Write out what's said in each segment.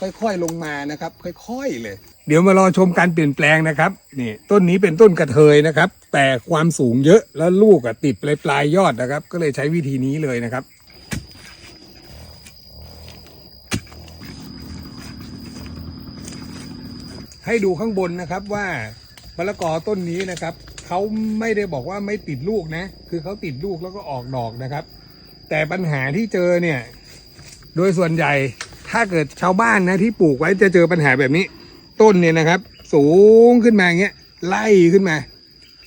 ค่อยๆลงมานะครับ ค่อยๆเลย เดี๋ยวมารอชมการเปลี่ยนแปลงนะครับนี่ต้นนี้เป็นต้นกระเทยนะครับ แต่ความสูงเยอะแล้วลูกอะติดปลายปลายยอดนะครับ ก็เลยใช้วิธีนี้เลยนะครับให้ดูข้างบนนะครับว่ามะละกอต้นนี้นะครับเขาไม่ได้บอกว่าไม่ติดลูกนะ คือเขาติดลูกแล้วก็ออกดอกนะครับ แต่ปัญหาที่เจอเนี่ย โดยส่วนใหญ่ ถ้าเกิดชาวบ้านนะที่ปลูกไว้จะเจอปัญหาแบบนี้ ต้นเนี่ยนะครับ สูงขึ้นมาอย่างเงี้ยไล่ขึ้นมา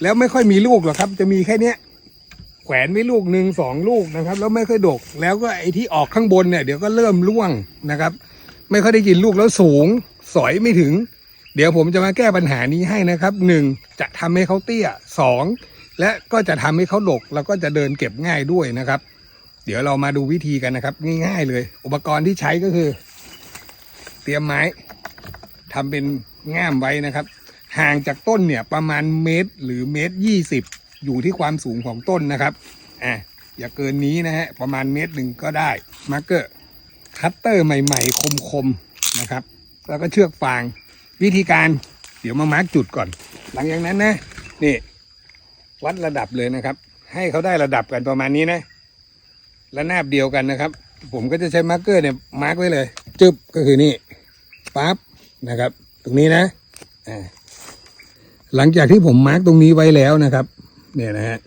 แล้วไม่ค่อยมีลูกหรอกครับ จะมีแค่เนี้ยแขวนไว้ลูกหนึ่งสองลูกนะครับ แล้วไม่ค่อยดก แล้วก็ไอ้ที่ออกข้างบนเนี่ยเดี๋ยวก็เริ่มร่วงนะครับ ไม่ค่อยได้กินลูกแล้วสูง สอยไม่ถึง เดี๋ยวผมจะมาแก้ปัญหานี้ให้นะครับหนึ่งจะทำให้เขาเตี้ยสองและก็จะทำให้เขาดกแล้วก็จะเดินเก็บง่ายด้วยนะครับ เดี๋ยวเรามาดูวิธีกันนะครับ ง่ายๆเลย อุปกรณ์ที่ใช้ก็คือ เตรียมไม้ทำเป็นง่ามไว้นะครับ ห่างจากต้นเนี่ยประมาณเมตรหรือเมตรยี่สิบอยู่ที่ความสูงของต้นนะครับอะอย่าเกินนี้นะฮะประมาณเมตรหนึ่งก็ได้มาร์เกอร์คัตเตอร์ใหม่ ๆ คมๆนะครับ แล้วก็เชือกฟางวิธีการเดี๋ยวมามาร์กจุดก่อน หลังจากนั้นนะนี่วัดระดับเลยนะครับ ให้เขาได้ระดับกันประมาณนี้นะ และนาบเดียวกันนะครับ ผมก็จะใช้มาร์กเกอร์เนี่ยมาร์กไว้เลย จึบก็คือนี่ปั๊บนะครับ ตรงนี้นะอ่าหลังจากที่ผมมาร์กตรงนี้ไว้แล้วนะครับ เนี่ยนะฮะ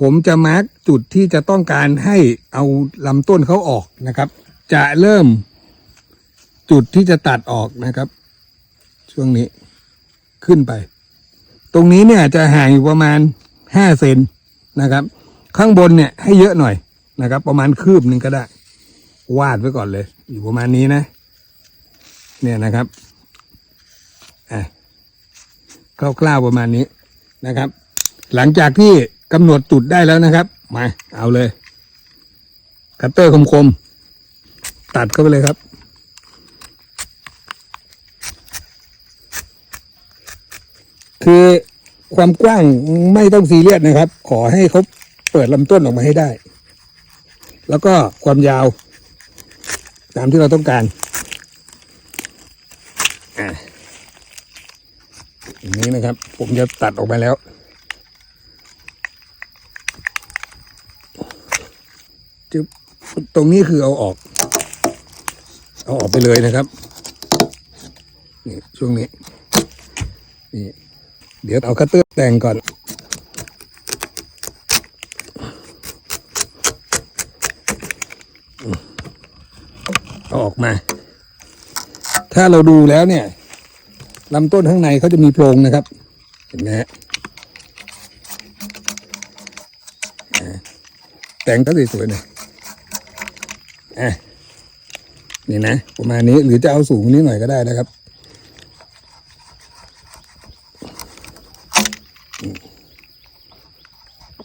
ผมจะมาร์กจุดที่จะต้องการให้เอาลำต้นเขาออกนะครับ จะเริ่มจุดที่จะตัดออกนะครับ ช่วงนี้ขึ้นไป ตรงนี้เนี่ยจะห่างอยู่ประมาณห้าเซนนะครับ ข้างบนเนี่ยให้เยอะหน่อย นะครับ ประมาณคืบหนึ่งก็ได้ วาดไว้ก่อนเลย อยู่ประมาณนี้นะ เนี่ยนะครับอะคร่าวๆประมาณนี้นะครับ หลังจากที่กำหนดจุดได้แล้วนะครับ มา เอาเลย คัตเตอร์คมๆ ตัดเข้าไปเลยครับคือความกว้างไม่ต้องซีเรียสนะครับ ขอให้เขาเปิดลำต้นออกมาให้ได้ แล้วก็ความยาว ตามที่เราต้องการอะอย่างนี้นะครับ ผมจะตัดออกมาแล้ว จึบตรงนี้คือเอาออก เอาออกไปเลยนะครับ นี่ช่วงนี้ นี่ เดี๋ยวเอาคัตเตอร์แต่งก่อน เอา ออกมา ถ้าเราดูแล้วเนี่ยลำต้นข้างในเขาจะมีโพรงนะครับ เห็นไหมฮะแต่งก็สวยๆหน่อยอะนี่นะประมาณนี้หรือจะเอาสูงนี้หน่อยก็ได้นะครับ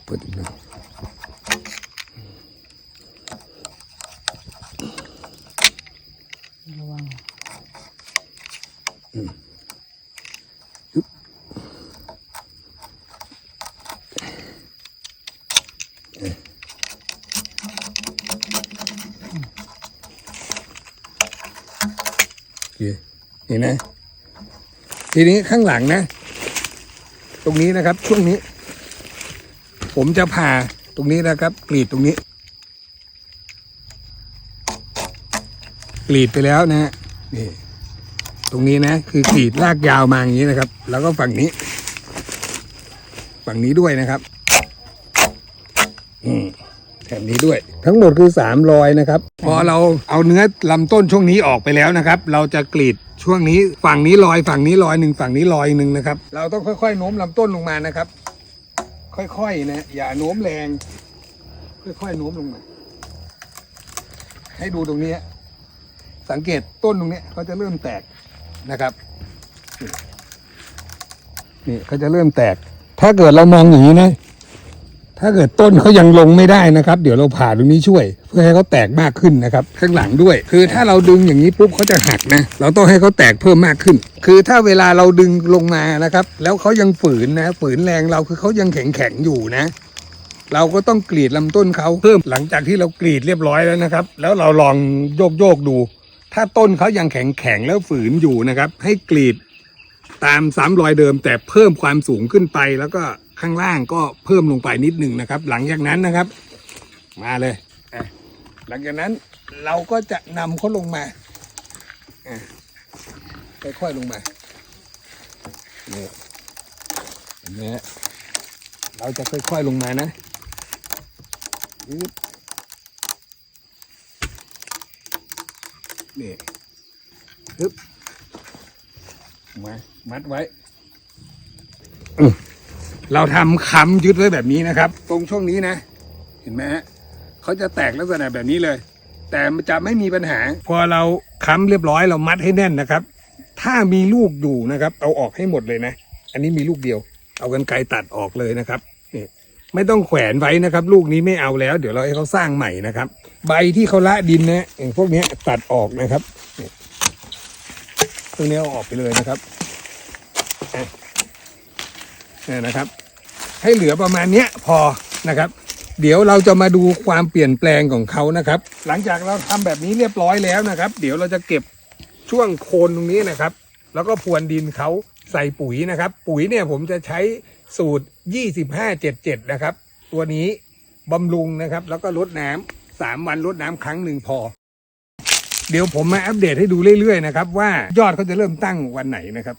เปิดอีกหน่อย อืมอึ๊บเอ๊ะโอเคนี่นะ ทีนี้ข้างหลังนะ ตรงนี้นะครับช่วงนี้ ผมจะผ่าตรงนี้นะครับกรีดตรงนี้ กรีดไปแล้วนะฮะนี่ตรงนี้นะ คือกรีดลากยาวมาอย่างนี้นะครับ แล้วก็ฝั่งนี้ ฝั่งนี้ด้วยนะครับอืมแถบนี้ด้วย ทั้งหมดคือสามรอยนะครับ พอเราเอาเนื้อลำต้นช่วงนี้ออกไปแล้วนะครับ เราจะกรีดช่วงนี้ฝั่งนี้รอยฝั่งนี้รอยหนึ่งฝั่งนี้รอยหนึ่งนะครับ เราต้องค่อยๆโน้มลำต้นลงมานะครับ ค่อยๆนะอย่าโน้มแรง ค่อยๆโน้มลงมา ให้ดูตรงนี้ สังเกตต้นตรงนี้เขาจะเริ่มแตกนะครับ นี่เขาจะเริ่มแตก ถ้าเกิดเรามองอย่างนี้นะ ถ้าเกิดต้นเขายังลงไม่ได้นะครับ เดี๋ยวเราผ่าตรงนี้ช่วย เพื่อให้เขาแตกมากขึ้นนะครับ ข้างหลังด้วย คือถ้าเราดึงอย่างนี้ปุ๊บเขาจะหักนะ เราต้องให้เขาแตกเพิ่มมากขึ้น คือถ้าเวลาเราดึงลงมานะครับ แล้วเขายังฝืนนะ ฝืนแรงเราคือเขายังแข็งแข็งอยู่นะเราก็ต้องกรีดลำต้นเขาเพิ่มหลังจากที่เรากรีดเรียบร้อยแล้วนะครับ แล้วเราลองโยกโยกดู ถ้าต้นเขายังแข็งแข็งๆแล้วฝืนอยู่นะครับ ให้กรีดตามซ้ำรอยเดิม แต่เพิ่มความสูงขึ้นไป แล้วก็ข้างล่างก็เพิ่มลงไปนิดหนึ่งนะครับ หลังจากนั้นนะครับ มาเลยหลังจากนั้นเราก็จะนำเขาลงมาค่อยๆลงมาเนี่เห็นไหมเราจะค่อยๆลงมานะปึ๊บ นี่ปึ๊บมามัดไว้อืมเราทำค้ำยึดไว้แบบนี้นะครับ ตรงช่วงนี้นะ เห็นไหมฮะเขาจะแตกลักษณะแบบนี้เลย แต่มันจะไม่มีปัญหา พอเราค้ำเรียบร้อยเรามัดให้แน่นนะครับ ถ้ามีลูกอยู่นะครับ เอาออกให้หมดเลยนะ อันนี้มีลูกเดียว เอากันไกรตัดออกเลยนะครับนี่ ไม่ต้องแขวนไว้นะครับ ลูกนี้ไม่เอาแล้ว เดี๋ยวเราให้เขาสร้างใหม่นะครับ ใบที่เขาละดินนะอย่างพวกนี้ตัดออกนะครับตรงนี้เอาออกไปเลยนะครับนี่นะครับ ให้เหลือประมาณเนี้ยพอนะครับ เดี๋ยวเราจะมาดูความเปลี่ยนแปลงของเขานะครับ หลังจากเราทำแบบนี้เรียบร้อยแล้วนะครับ เดี๋ยวเราจะเก็บช่วงโคนตรงนี้นะครับ แล้วก็พรวนดินเขาใส่ปุ๋ยนะครับ ปุ๋ยเนี่ยผมจะใช้ สูตร 2577 นะครับ ตัวนี้บำรุงนะครับ แล้วก็ลดน้ำสามวันลดน้ำครั้งหนึ่งพอ เดี๋ยวผมมาอัปเดตให้ดูเรื่อยๆนะครับว่ายอดเขาจะเริ่มตั้งวันไหนนะครับ